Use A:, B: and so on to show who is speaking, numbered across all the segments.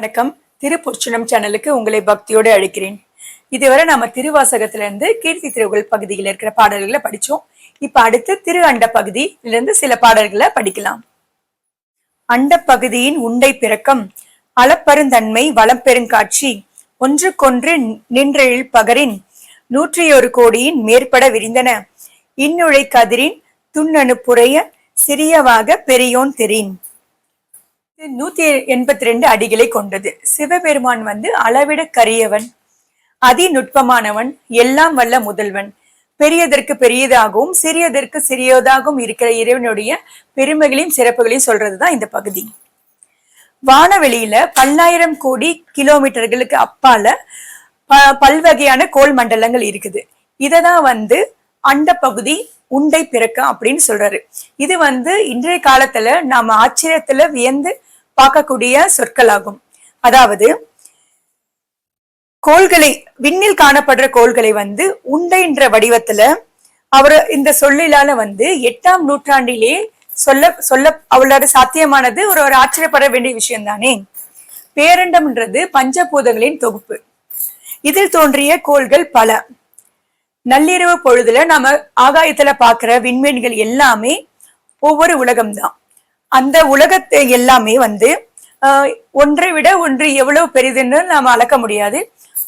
A: வணக்கம். திருப்பொற்சுனம் சேனலுக்கு உங்களை பக்தியோடு அழைக்கிறேன். இதுவரை நம்ம திருவாசகத்திலிருந்து கீர்த்தி திருவுகள் பகுதியில் இருக்கிற பாடல்களை படிச்சோம். இப்ப அடுத்து திரு அண்ட பகுதியிலிருந்து சில பாடல்களை படிக்கலாம். அண்ட பகுதியின் உண்டை பிறக்கம் அளப்பருந்தன்மை வளம் பெருங்காட்சி ஒன்றுக்கொன்று நின்றெழில் பகரின் நூற்றியொரு கோடியின் மேற்பட விரிந்தன. இன்னுழை கதிரின் துண்ணணு புரைய சிறியவாக பெரியோன் தெரின். நூத்தி எண்பத்தி ரெண்டு அடிகளை கொண்டது. சிவபெருமான் வந்து அளவிட கரியவன் அதி நுட்பமானவன் எல்லாம் வல்ல முதல்வன். பெரியதற்கு பெரியதாகவும் சிறியதற்கு சிறியதாகவும் இருக்கிற இறைவனுடைய பெருமைகளையும் சிறப்புகளையும் சொல்றதுதான் இந்த பகுதி. வானவெளியில பல்லாயிரம் கோடி கிலோமீட்டர்களுக்கு அப்பால ப- பல்வகையான கோள் மண்டலங்கள் இருக்குது. இததான் வந்து அண்ட பகுதி உண்டை பிறக்கம் அப்படின்னு சொல்றாரு. இது வந்து இன்றைய காலத்துல நாம ஆச்சரியத்துல வியந்து பார்க்கக்கூடிய சொற்களாகும். அதாவது கோள்களை விண்ணில் காணப்படுற கோள்களை வந்து உண்டைன்ற வடிவத்துல அவர் இந்த சொல்லிலால வந்து எட்டாம் நூற்றாண்டிலே சொல்ல சொல்ல அவளோட சாத்தியமானது ஒரு ஒரு ஆச்சரியப்பட வேண்டிய விஷயம் தானே பேரண்டம்ன்றது பஞ்சபூதங்களின் தொகுப்பு. இதில் தோன்றிய கோள்கள் பல. நள்ளிரவு பொழுதுல நாம ஆகாயத்துல பாக்குற விண்மீன்கள் எல்லாமே ஒவ்வொரு உலகம்தான் அந்த உலகத்தை எல்லாமே வந்து ஆஹ், ஒன்றை விட ஒன்று எவ்வளவு பெரிதுன்னு நாம அளக்க முடியாது.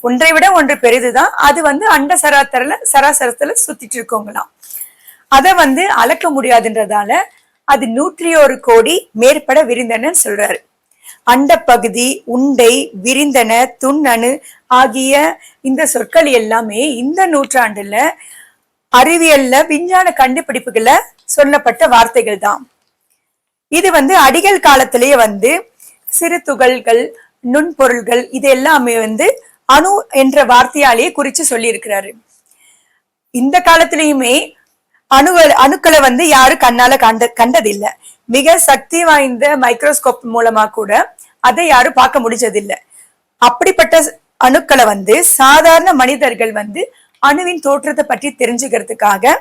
A: ஒன்றை விட ஒன்று பெரிதுதான். அது வந்து அண்ட சராத்தரில் சராசரத்துல சுத்திட்டு இருக்கோங்களாம் அதை வந்து அளக்க முடியாதுன்றதால அது நூற்றி ஒரு கோடி மேற்பட விரிந்தனன்னு சொல்றாரு. அண்டப்பகுதி உண்டை விரிந்தன துண்ணணு ஆகிய இந்த சொற்கள் எல்லாமே இந்த நூற்றாண்டுல அறிவியல்ல விஞ்ஞான கண்டுபிடிப்புகளை சொல்லப்பட்ட வார்த்தைகள் தான். இது வந்து அடிகள் காலத்திலேயே வந்து சிறு துகள்கள் நுண்பொருள்கள் இது எல்லாமே வந்து அணு என்ற வார்த்தையாலேயே குறிச்சு சொல்லியிருக்கிறாரு. இந்த காலத்திலயுமே அணுகள் அணுக்களை வந்து யாரும் கண்ணால கண்ட கண்டதில்லை. மிக சக்தி வாய்ந்த மைக்ரோஸ்கோப் மூலமா கூட அதை யாரும் பார்க்க முடிஞ்சதில்லை. அப்படிப்பட்ட அணுக்களை வந்து சாதாரண மனிதர்கள் வந்து அணுவின் தோற்றத்தை பற்றி தெரிஞ்சுக்கிறதுக்காக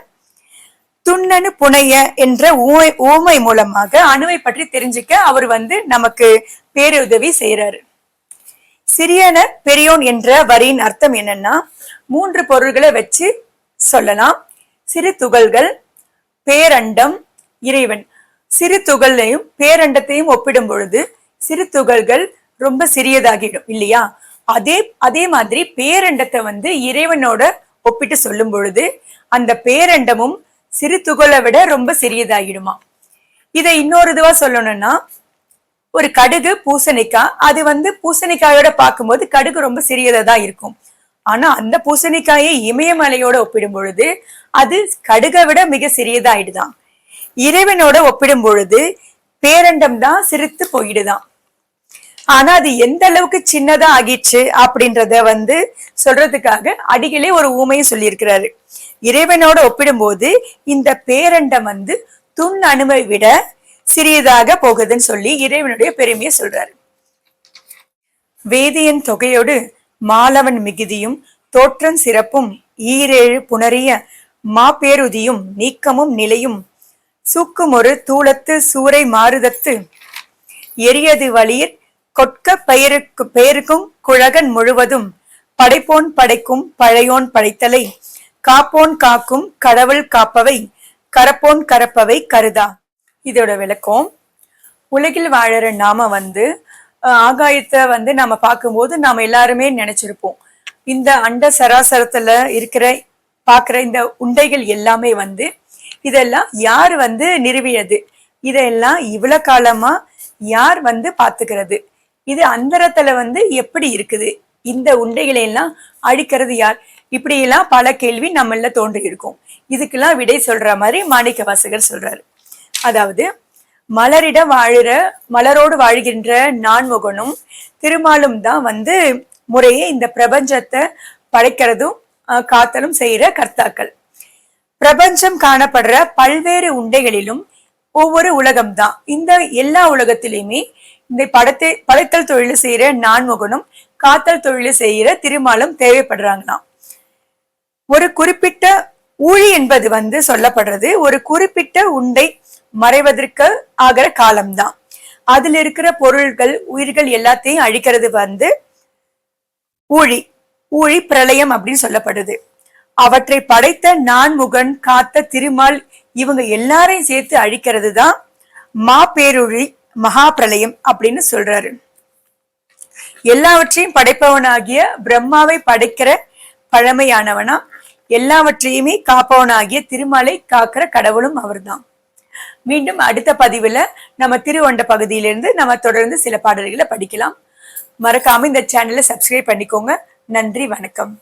A: துண்ணனு புனைய என்ற ஊமை ஊமை மூலமாக அணுவை பற்றி தெரிஞ்சுக்க அவர் வந்து நமக்கு பேருதவி செய்யறாரு சிறியன பெரியோன் என்ற வரியின் அர்த்தம் என்னன்னா மூன்று பொருள்களை வச்சு சொல்லலாம். சிறு துகள்கள் பேரண்டம் இறைவன். சிறு துகளையும் பேரண்டத்தையும் ஒப்பிடும் பொழுது சிறு துகள்கள் ரொம்ப சிறியதாகிடும் இல்லையா? அதே அதே மாதிரி பேரண்டத்தை வந்து இறைவனோட ஒப்பிட்டு சொல்லும் பொழுது அந்த பேரண்டமும் சிறு துகளை விட ரொம்ப சிறியதாகிடுமா? இதை இன்னொரு இதுவா சொல்லணும்னா ஒரு கடுகு பூசணிக்காய் அது வந்து பூசணிக்காயோட பார்க்கும்போது கடுகு ரொம்ப சிறியதா தான் இருக்கும். ஆனா அந்த பூசணிக்காயை இமயமலையோட ஒப்பிடும் பொழுது அது கடுகை விட மிக சிறியதாயிடுதான் இறைவனோட ஒப்பிடும் பொழுது பேரண்டம் தான் சிரித்து போயிடுதான் ஆனா அது எந்த அளவுக்கு சின்னதா ஆகிடுச்சு அப்படின்றத வந்து சொல்றதுக்காக அடிகளே ஒரு ஊமையும் சொல்லியிருக்கிறாரு. இறைவனோட ஒப்பிடும்போது இந்த பேரண்டம் வந்து துண் அணுவை விட சிறியதாக போகுதுன்னு சொல்லி இறைவனுடைய பெருமையை சொல்றாரு. வேதியன் தொகையோடு மாலவன் மிகுதியும் தோற்றன் சிறப்பும் ஈரேழு புணரிய மாப்பேருதியும் நீக்கமும் நிலையும். சூக்குமொரு தூளத்து சூறை மாறுதத்து எரியது வழியிற் கொட்க பெயருக்கு பெயருக்கும் குழகன் முழுவதும் படைப்போன் படைக்கும் பழையோன் படைத்தலை காப்போன் காக்கும் கடவுள் காப்பவை கரப்போன் கரப்பவை கருதா. இதோட விளக்கம் உலகில் வாழற நாம வந்து ஆகாயத்தை வந்து நம்ம பார்க்கும்போது நாம் எல்லாருமே நினைச்சிருப்போம். இந்த அண்ட சராசரத்துல இருக்கிற பார்க்குற இந்த உண்டைகள் எல்லாமே வந்து இதெல்லாம் யார் வந்து நிறுவியது? இதெல்லாம் இவ்வளவு காலமா யார் வந்து பாத்துக்கிறது இது அந்தரத்துல வந்து எப்படி இருக்குது? இந்த உண்டைகளை எல்லாம் அழிக்கிறது யார்? இப்படியெல்லாம் பல கேள்வி நம்மள தோன்றி இருக்கும் இதுக்கெல்லாம் விடை சொல்ற மாதிரி மாணிக்க வாசகர் சொல்றாரு. அதாவது மலரிடம் வாழுற மலரோடு வாழ்கின்ற நான்முகனும் திருமாலும் தான் வந்து முறையே இந்த பிரபஞ்சத்தை படைக்கிறதும் காத்தலும் செய்யற கர்த்தாக்கள். பிரபஞ்சம் காணப்படுற பல்வேறு உண்டைகளிலும் ஒவ்வொரு உலகம் தான் இந்த எல்லா உலகத்திலையுமே இந்த படத்தை படைத்தல் தொழில் செய்யற நான்முகனும் காத்தல் தொழில் செய்யற திருமாலும் தேவைப்படுறாங்களாம். ஒரு குறிப்பிட்ட ஊழி என்பது வந்து சொல்லப்படுறது ஒரு குறிப்பிட்ட உண்டை மறைவதற்கு ஆகிற காலம்தான். அதுல இருக்கிற பொருள்கள் உயிர்கள் எல்லாத்தையும் அழிக்கிறது வந்து ஊழி ஊழி பிரளயம் அப்படின்னு சொல்லப்படுது. அவற்றை படைத்த நான்முகன் காத்த திருமால் இவங்க எல்லாரையும் சேர்த்து அழிக்கிறது தான் மாபேருழி மகா பிரளயம் அப்படின்னு சொல்றாரு. எல்லாவற்றையும் படைப்பவனாகிய பிரம்மாவை படைக்கிற பழமையானவனா எல்லாவற்றையுமே காப்பவனாகிய திருமாலை காக்கிற கடவுளும் அவர்தான். மீண்டும் அடுத்த பதிவுல நம்ம திருவண்ட பகுதியிலிருந்து நம்ம தொடர்ந்து சில பாடல்களை படிக்கலாம். மறக்காம இந்த சேனலை சப்ஸ்கிரைப் பண்ணிக்கோங்க. நன்றி வணக்கம்.